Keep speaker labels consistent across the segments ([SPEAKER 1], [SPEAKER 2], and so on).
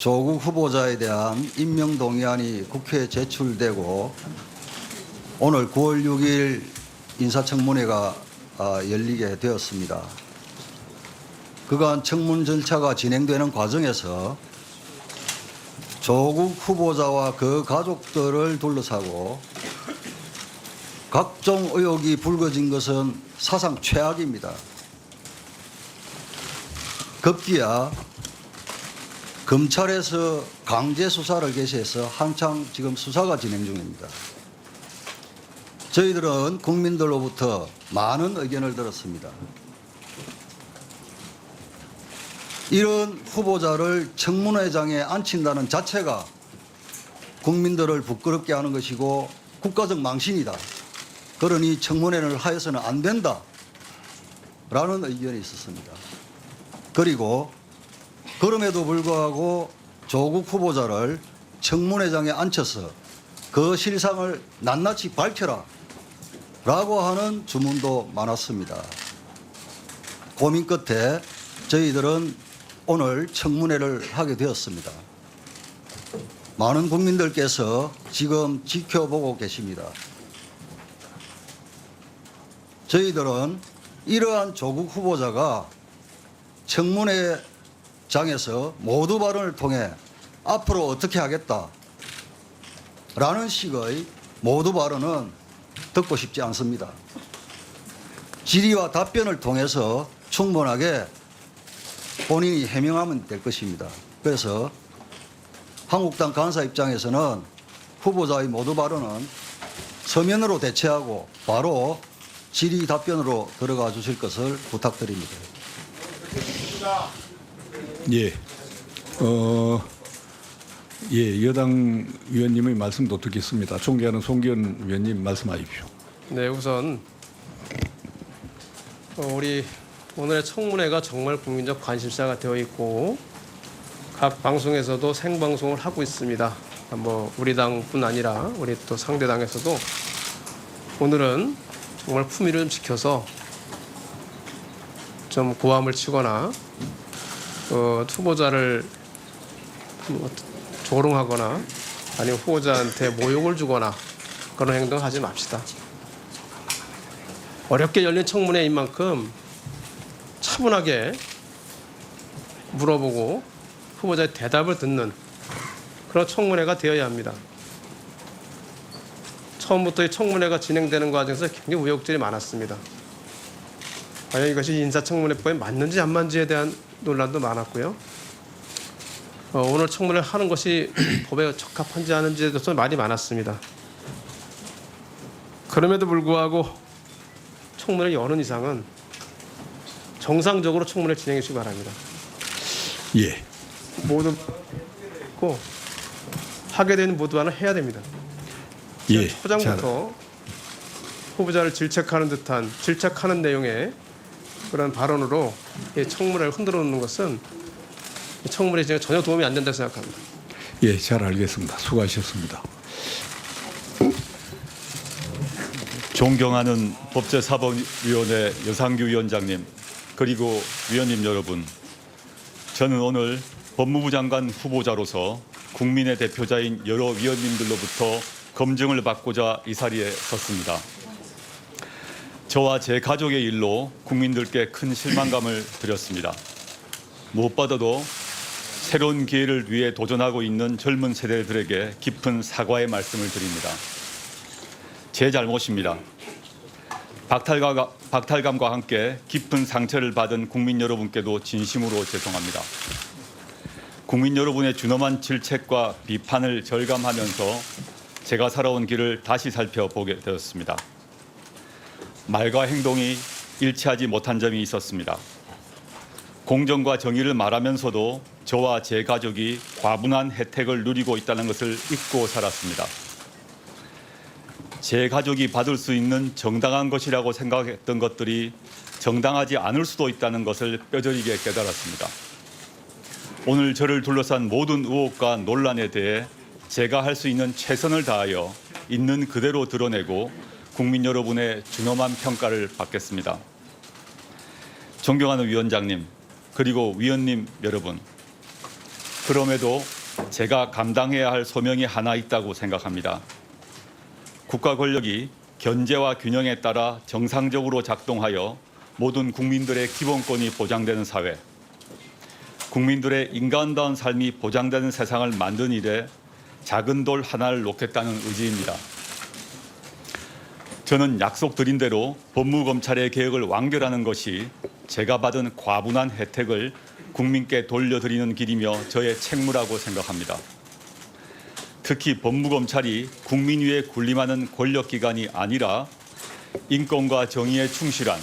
[SPEAKER 1] 조국 후보자에 대한 임명 동의안이 국회에 제출되고 오늘 9월 6일 인사청문회가 아, 열리게 되었습니다. 그간 청문 절차가 진행되는 과정에서 조국 후보자와 그 가족들을 둘러싸고 각종 의혹이 불거진 것은 사상 최악입니다. 급기야 검찰에서 강제 수사를 개시해서 한창 지금 수사가 진행 중입니다. 저희들은 국민들로부터 많은 의견을 들었습니다. 이런 후보자를 청문회장에 앉힌다는 자체가 국민들을 부끄럽게 하는 것이고 국가적 망신이다. 그러니 청문회를 하여서는 안 된다. 라는 의견이 있었습니다. 그리고 그럼에도 불구하고 조국 후보자를 청문회장에 앉혀서 그 실상을 낱낱이 밝혀라 라고 하는 주문도 많았습니다. 고민 끝에 저희들은 오늘 청문회를 하게 되었습니다. 많은 국민들께서 지금 지켜보고 계십니다. 저희들은 이러한 조국 후보자가 청문회 장에서 모두 발언을 통해 앞으로 어떻게 하겠다 라는 식의 모두 발언은 듣고 싶지 않습니다. 질의와 답변을 통해서 충분하게 본인이 해명하면 될 것입니다. 그래서 한국당 간사 입장에서는 후보자의 모두 발언은 서면으로 대체하고 바로 질의 답변으로 들어가 주실 것을 부탁드립니다.
[SPEAKER 2] 예. 어, 예, 여당 위원님의 말씀도 듣겠습니다. 존경하는 송기현 위원님 말씀하십시오.
[SPEAKER 3] 네, 우선 어, 우리 오늘의 청문회가 정말 국민적 관심사가 되어 있고 각 방송에서도 생방송을 하고 있습니다. 뭐 우리 당뿐 아니라 우리 또 상대 당에서도 오늘은 정말 품위를 좀 지켜서 좀 고함을 치거나 어, 후보자를 뭐 조롱하거나 아니면 후보자한테 모욕을 주거나 그런 행동 하지 맙시다. 어렵게 열린 청문회인 만큼 차분하게 물어보고 후보자의 대답을 듣는 그런 청문회가 되어야 합니다. 처음부터 이 청문회가 진행되는 과정에서 굉장히 우여곡절이 많았습니다. 과연 이것이 인사청문회법에 맞는지 안 맞는지에 대한 논란도 많았고요. 어, 오늘 청문회를 하는 것이 법에 적합한지 아닌지에 대해서 말이 많았습니다. 그럼에도 불구하고 청문회를 여는 이상은 정상적으로 청문회 진행해 주시기 바랍니다.
[SPEAKER 2] 예.
[SPEAKER 3] 모두 고 하게 되는 모두와는 해야 됩니다.
[SPEAKER 2] 예. 자,
[SPEAKER 3] 초장부터 후보자를 질책하는 듯한 질책하는 내용의 그런 발언으로 이 청문회를 흔들어 놓는 것은 이 청문회 진행에 전혀 도움이 안 된다고 생각합니다.
[SPEAKER 2] 예, 잘 알겠습니다. 수고하셨습니다.
[SPEAKER 4] 존경하는 법제사법위원회 여상규 위원장님 그리고 위원님 여러분 저는 오늘 법무부 장관 후보자로서 국민의 대표자인 여러 위원님들로부터 검증을 받고자 이 자리에 섰습니다. 저와 제 가족의 일로 국민들께 큰 실망감을 드렸습니다. 무엇보다도 새로운 기회를 위해 도전하고 있는 젊은 세대들에게 깊은 사과의 말씀을 드립니다. 제 잘못입니다. 박탈감과, 박탈감과 함께 깊은 상처를 받은 국민 여러분께도 진심으로 죄송합니다. 국민 여러분의 준엄한 질책과 비판을 절감하면서 제가 살아온 길을 다시 살펴보게 되었습니다. 말과 행동이 일치하지 못한 점이 있었습니다. 공정과 정의를 말하면서도 저와 제 가족이 과분한 혜택을 누리고 있다는 것을 잊고 살았습니다. 제 가족이 받을 수 있는 정당한 것이라고 생각했던 것들이 정당하지 않을 수도 있다는 것을 뼈저리게 깨달았습니다. 오늘 저를 둘러싼 모든 의혹과 논란에 대해 제가 할 수 있는 최선을 다하여 있는 그대로 드러내고 국민 여러분의 준엄한 평가를 받겠습니다. 존경하는 위원장님 그리고 위원님 여러분 그럼에도 제가 감당해야 할 소명이 하나 있다고 생각합니다. 국가 권력이 견제와 균형에 따라 정상적으로 작동하여 모든 국민들의 기본권이 보장되는 사회, 국민들의 인간다운 삶이 보장되는 세상을 만든 일에 작은 돌 하나를 놓겠다는 의지입니다. 저는 약속드린 대로 법무검찰의 개혁을 완결하는 것이 제가 받은 과분한 혜택을 국민께 돌려드리는 길이며 저의 책무라고 생각합니다. 특히 법무검찰이 국민 위에 군림하는 권력기관이 아니라 인권과 정의에 충실한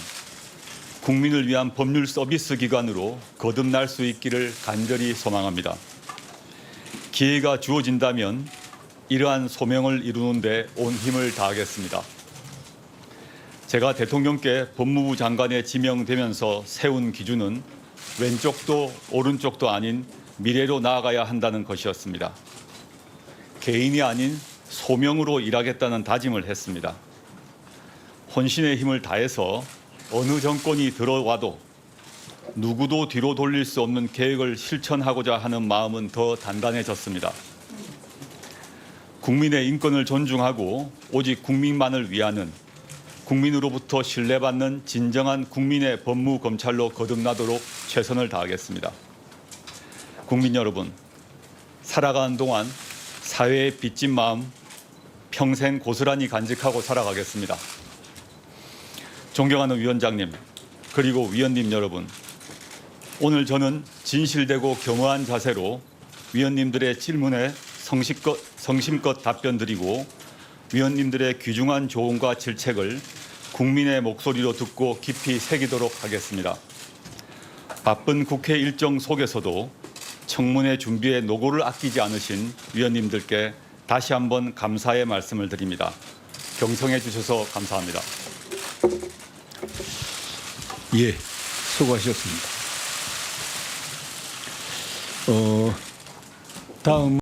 [SPEAKER 4] 국민을 위한 법률 서비스 기관으로 거듭날 수 있기를 간절히 소망합니다. 기회가 주어진다면 이러한 소명을 이루는 데 온 힘을 다하겠습니다. 제가 대통령께 법무부 장관에 지명되면서 세운 기준은 왼쪽도 오른쪽도 아닌 미래로 나아가야 한다는 것이었습니다. 개인이 아닌 소명으로 일하겠다는 다짐을 했습니다. 혼신의 힘을 다해서 어느 정권이 들어와도 누구도 뒤로 돌릴 수 없는 계획을 실천하고자 하는 마음은 더 단단해졌습니다. 국민의 인권을 존중하고 오직 국민만을 위하는 국민으로부터 신뢰받는 진정한 국민의 법무 검찰로 거듭나도록 최선을 다하겠습니다. 국민 여러분, 살아가는 동안 사회에 빚진 마음 평생 고스란히 간직하고 살아가겠습니다. 존경하는 위원장님, 그리고 위원님 여러분, 오늘 저는 진실되고 겸허한 자세로 위원님들의 질문에 성실껏, 성심껏 답변 드리고 위원님들의 귀중한 조언과 질책을 국민의 목소리로 듣고 깊이 새기도록 하겠습니다. 바쁜 국회 일정 속에서도 청문회 준비에 노고를 아끼지 않으신 위원님들께 다시 한번 감사의 말씀을 드립니다. 경청해 주셔서 감사합니다.
[SPEAKER 2] 예, 수고하셨습니다. 어, 다음